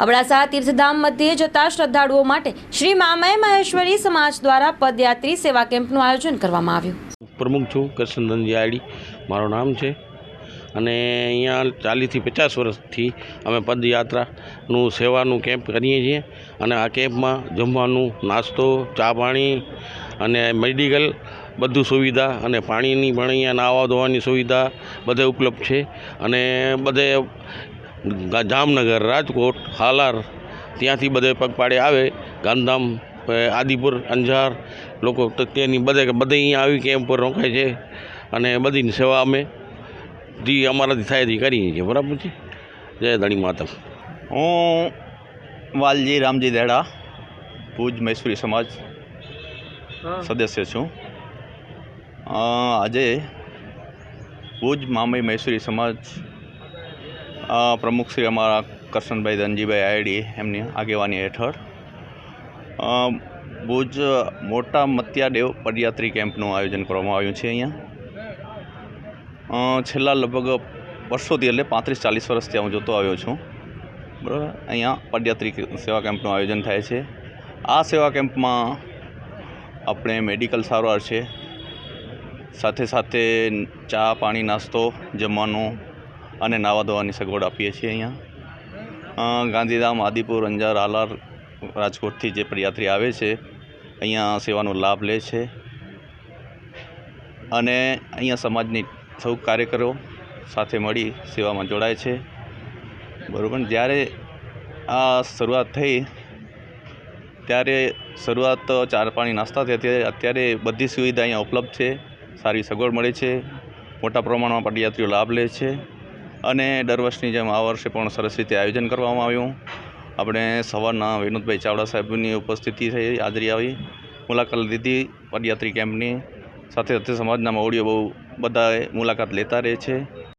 અબડાસા તીર્થધામ મધ્યે જતા શ્રદ્ધાળુઓ માટે શ્રી મામય મહેશ્વરી સમાજ દ્વારા પદયાત્રી સેવા કેમ્પનું આયોજન કરવામાં આવ્યું. પ્રમુખ છું કૃષ્ણધન જાડી મારું નામ છે. અને અહીંયા ચાલીસથી પચાસ વર્ષથી અમે પદયાત્રાનું, સેવાનું કેમ્પ કરીએ છીએ. અને આ કેમ્પમાં જમવાનું, નાસ્તો, ચા પાણી અને મેડિકલ બધું સુવિધા અને પાણીની પણ અહીંયા નાહવા ધોવાની સુવિધા બધે ઉપલબ્ધ છે. અને બધે જામનગર રાજકોટ હાલાર ત્યાંથી બધે પગપાળે આવે. ગાંધીધામ આદિપુર અંજાર લોકો તો તેની બધે બધે અહીંયા આવી કેમ્પ પર રોકાય છે. અને બધીની સેવા અમે જે અમારાથી થાય તે કરીએ છીએ. બરાબર છે? જય ધણી માતા હું વાલજી રામજી દેડા ભુજ મૈસૂરી સમાજ સદસ્ય છું. આજે ભુજ મામઈ મૈસૂરી સમાજ પ્રમુખ શ્રી અમારા કરશનભાઈ ધનજીભાઈ આયડી એમની આગેવાની હેઠળ. ભુજ મોટા મત્યાદેવ પદયાત્રી કેમ્પનું આયોજન કરવામાં આવ્યું છે અહીંયા. છેલ્લા લગભગ વર્ષોથી એટલે પાંત્રીસ ચાલીસ વર્ષથી હું જોતો આવ્યો છું. બરાબર? અહીંયા પદયાત્રી સેવા કેમ્પનું આયોજન થાય છે. આ સેવા કેમ્પમાં આપણે મેડિકલ સારવાર છે. સાથે સાથે ચા પાણી નાસ્તો, જમવાનું અને નાવા ધોવાની સગવડ આપીએ છીએ અહીંયા. ગાંધીધામ, આદિપુર, અંજાર, આલાર રાજકોટથી જે પદયાત્રી આવે છે, અહીંયા સેવાનો લાભ લે છે. અને અહીંયા સમાજની સૌ કાર્યકરો સાથે મળી સેવામાં જોડાય છે. બરાબર જ્યારે આ શરૂઆત થઈ, ત્યારે શરૂઆત ચાર પાણી નાસ્તા હતી અત્યારે બધી સુવિધા અહીંયા ઉપલબ્ધ છે. સારી સગવડ મળે છે. મોટા પ્રમાણમાં પદયાત્રીઓ લાભ લે છે. અને દર વર્ષની જેમ આ વર્ષે પણ સરસ રીતે આયોજન કરવામાં આવ્યું. આપણે સવારના વિનોદભાઈ ચાવડા સાહેબની ઉપસ્થિતિ થઈ, હાજરી આવી. મુલાકાત લીધી પદયાત્રી કેમ્પની. સાથે સાથે સમાજના ઓડિયો બહુ બધાએ મુલાકાત લેતા રહે છે.